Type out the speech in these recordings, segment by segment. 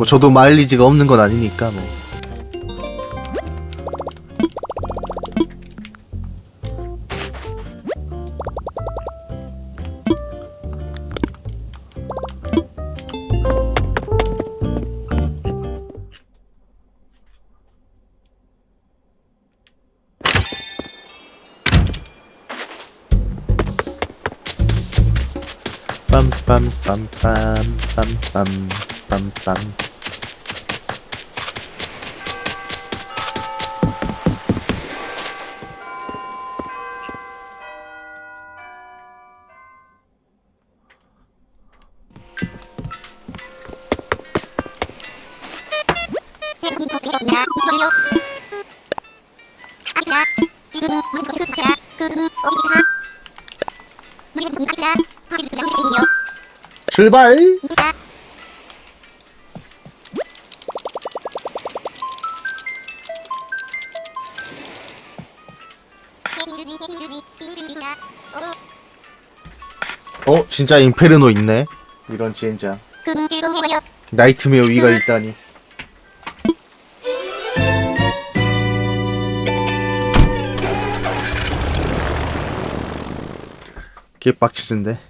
뭐 저도 마일리지가 없는 건 아니니까 뭐. 빰빰빰빰빰빰빰 출발! 어? 진짜 임페르노 있네 이런 젠장 나이트메어 위가 있다니 개빡치던데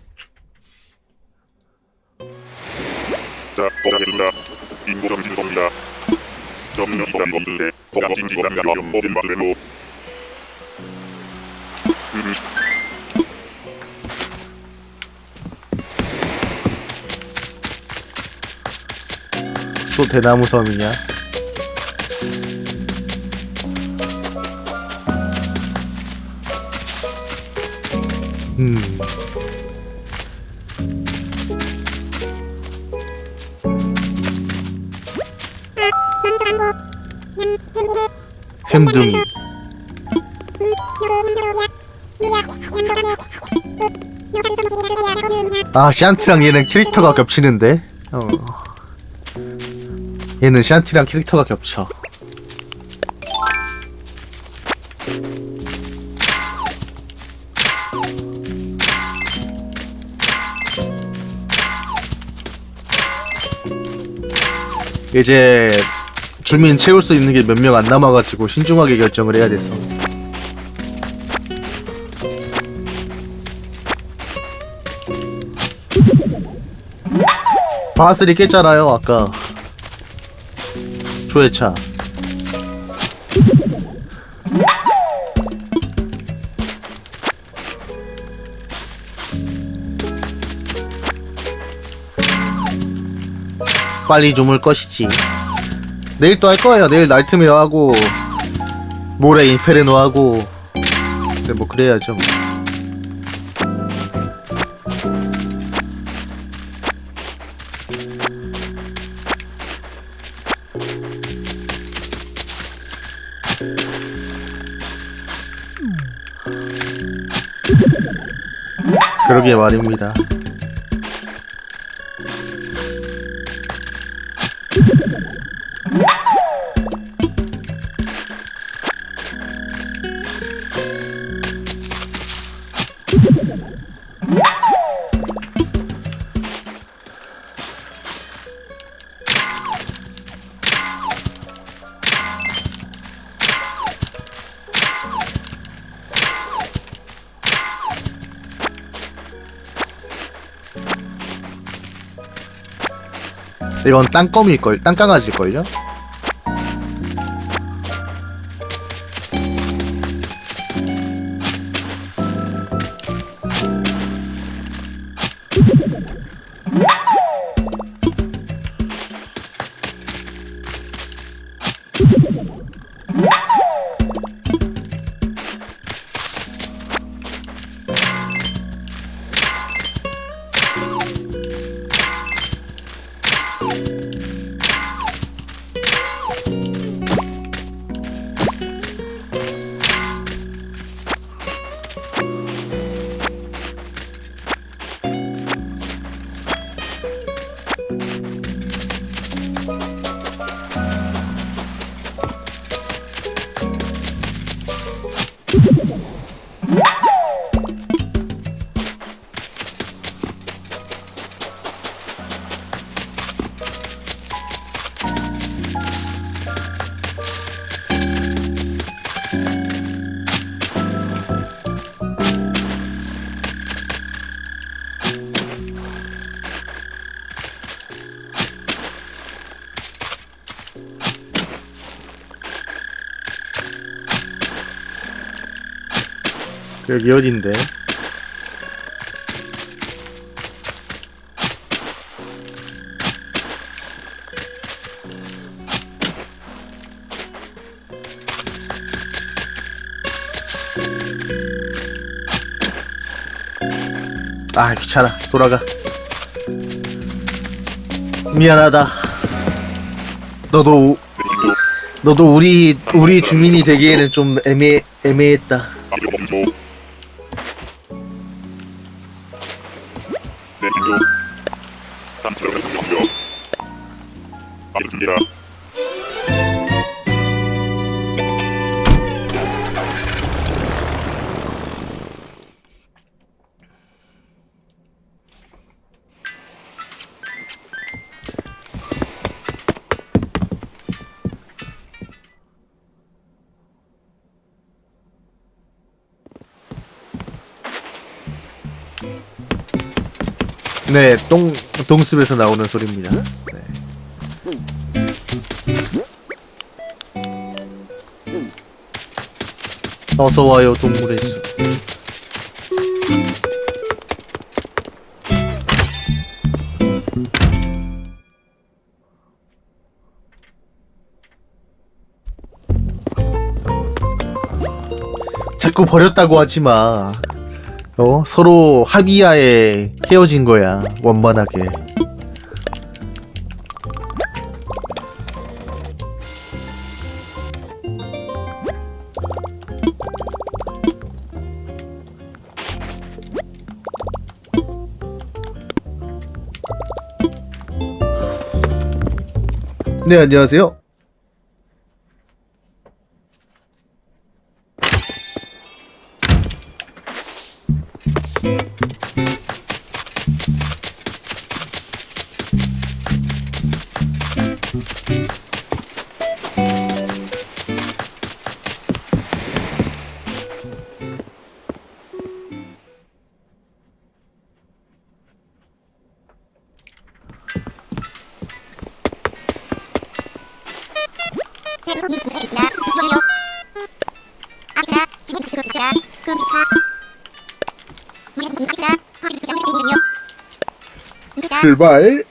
자, 보겠습니다. 인구점 진소입니다. 점령 이단 범죄, 도감진 기관과 위험 모든 바대로 또 대나무 섬이냐 음 햄둥이. 아 샨티랑 얘는 캐릭터가 겹치는데? 어. 얘는 샨티랑 캐릭터가 겹쳐. 이제 주민 채울 수 있는 게 몇 명 안 남아가지고 신중하게 결정을 해야 돼서. 바스리 깼잖아요 아까. 초회차. 빨리 좀올 것이지 내일 또 할 거예요. 내일 나이트메어 하고 모레 인페르노 하고. 근데 뭐 그래야죠. 뭐. 그러게 말입니다 이건 땅거미일걸 땅강아지일걸요? 여기 어딘데? 아 귀찮아. 돌아가. 미안하다. 너도 너도 우리 우리 주민이 되기에는 좀 애매 애매했다 단체로 공격하여 아주 준 네, 똥 동숲에서 나오는 소리입니다. 네. 어서 와요, 동물의 숲. 자꾸 버렸다고 하지 마. 어? 서로 합의하에 헤어진 거야. 원만하게. 네, 안녕하세요. 출발.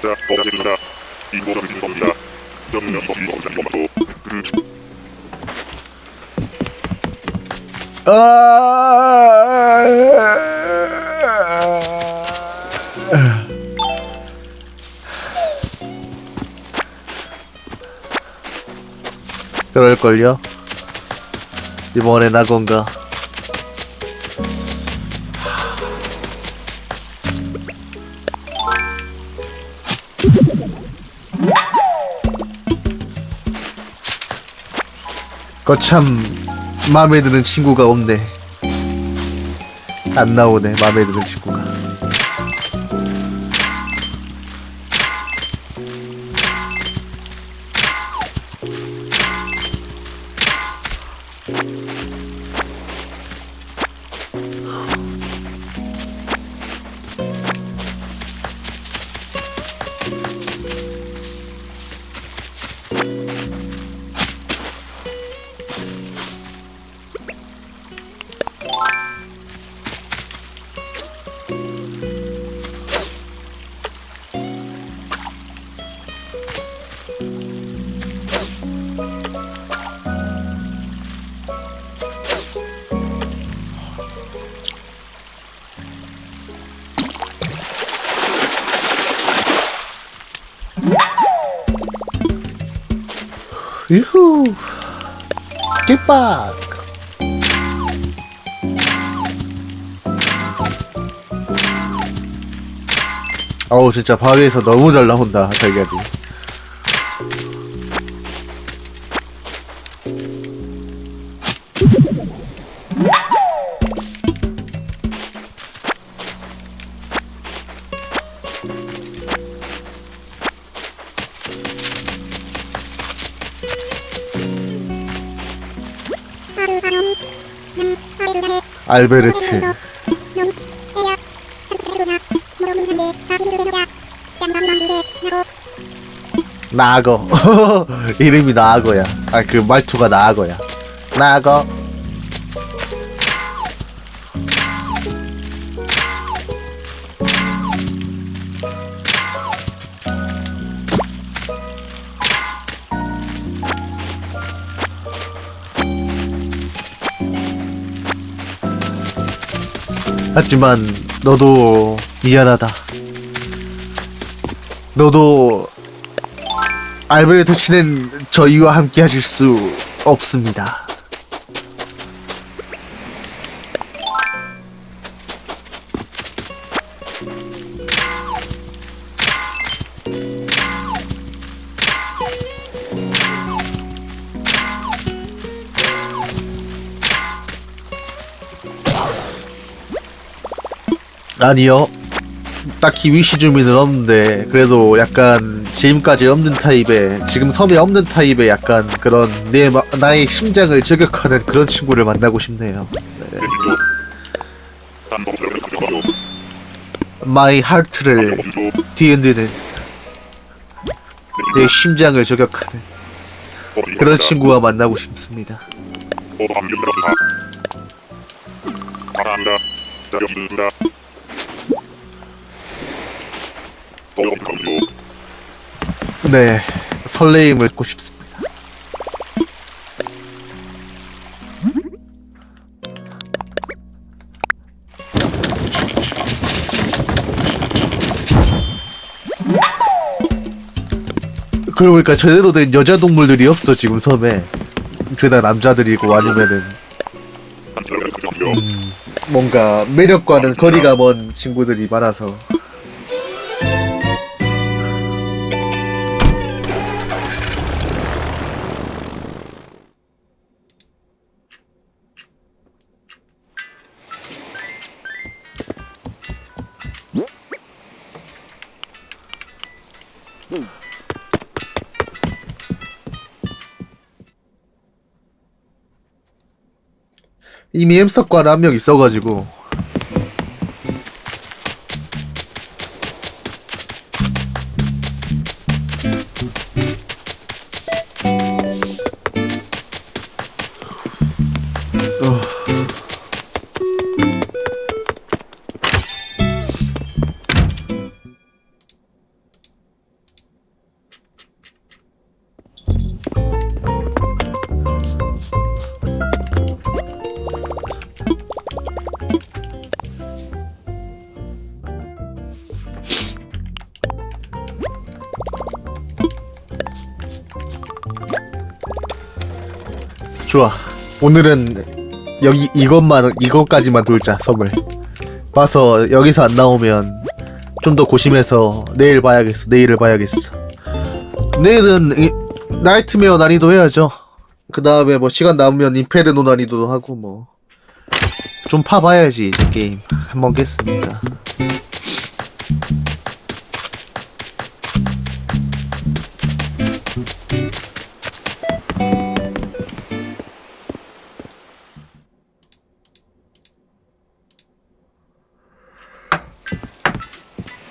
자 보답해준다 인고 정신입니다 정면 거기 원장이 엄마도 그 아. 그럴걸요? 이번에 나 건가? 거참 마음에 드는 친구가 없네. 안 나오네 마음에 드는 친구가. 깃박 어우 진짜 바위에서 너무 잘 나온다 달걀이 알베르트 나거. 이름이 나거야. 아 그 말투가 나거야. 나거 하지만 너도 미안하다 너도 알베르토 씨는 저희와 함께 하실 수 없습니다. 아니요. 딱히 위시 주민은 없는데 그래도 약간 지금까지 없는 타입의 지금 섬에 없는 타입의 약간 그런 내 마- 나의 심장을 저격하는 그런 친구를 만나고 싶네요. 감정으로 마이 하트를 뒤흔드는 내 심장을 저격하는 그런 친구와 만나고 싶습니다. 네, 설레임을 고 싶습니다. 그러고 보니까 제대로 된 여자 동물들이 없어 지금 섬에. 죄다 남자들이고 아니면은. 감정으로 뭔가 매력과는 거리가 먼 친구들이 많아서 이미 햄스터과는 한 명 있어가지고 좋아. 오늘은 여기 이것만 이것까지만 돌자 섬을. 봐서 여기서 안 나오면 좀 더 고심해서 내일 봐야겠어. 내일을 봐야겠어. 내일은 이, 나이트메어 난이도 해야죠. 그 다음에 뭐 시간 남으면 인페르노 난이도도 하고 뭐. 좀 파봐야지 이제 게임 한번 깼습니다.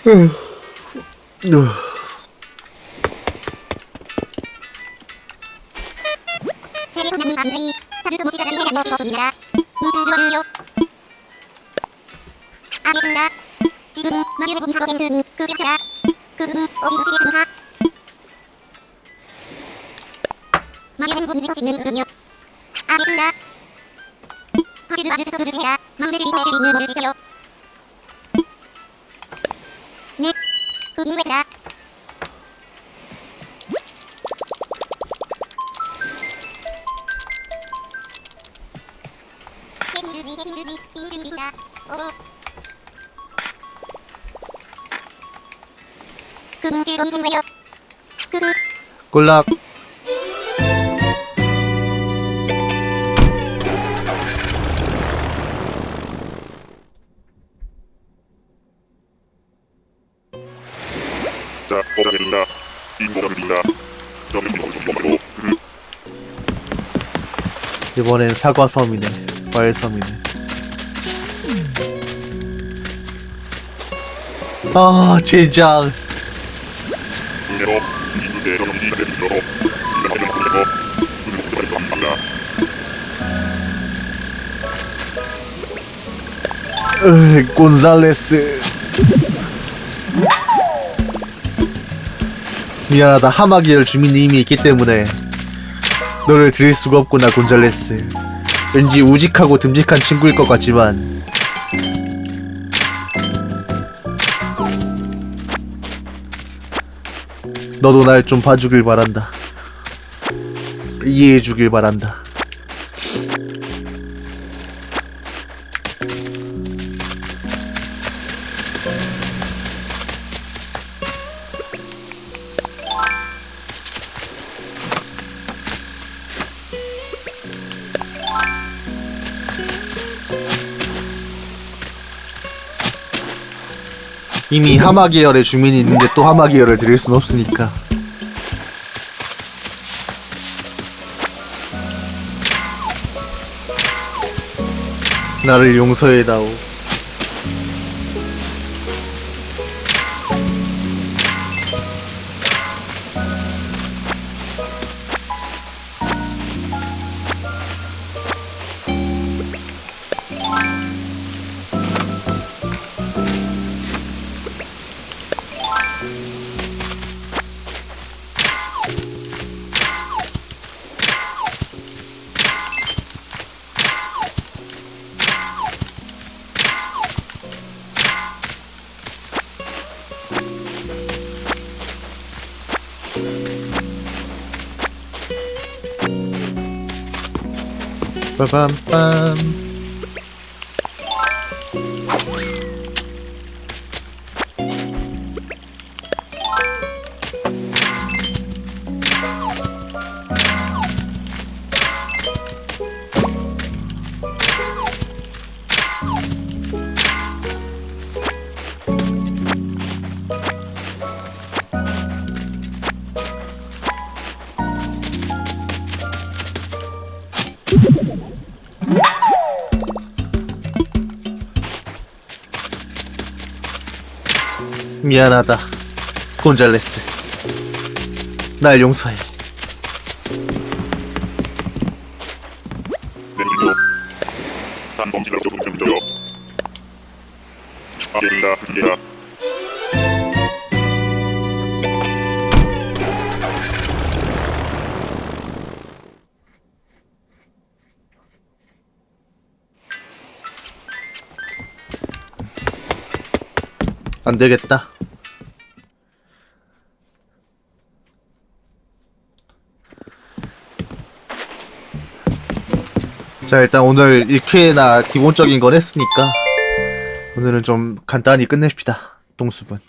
으. 세계관 모시다를 해야 뭐 주어봅니다. 무수료요. 알겠습니다. 지금 마리오를 본 과거 자 검수 먹고 음 이번엔 사과섬이네. 과일섬이네. 아, 젠장. 그대로 으, 곤살레스. 미안하다. 하마기열 주민이 이미 있기 때문에 너를 드릴 수가 없구나, 곤잘레스. 왠지 우직하고 듬직한 친구일 것 같지만 너도 날 좀 봐주길 바란다. 이해해주길 바란다. 이미 하마 계열의 주민이 있는데 또 하마 계열을 드릴 순 없으니까. 나를 용서해다오. Ba-bum-bum. 미안하다. 곤잘레스. 날 용서해. 안 되겠다. 자, 일단 오늘 1회나 기본적인 건 했으니까 오늘은 좀 간단히 끝냅시다. 동수분.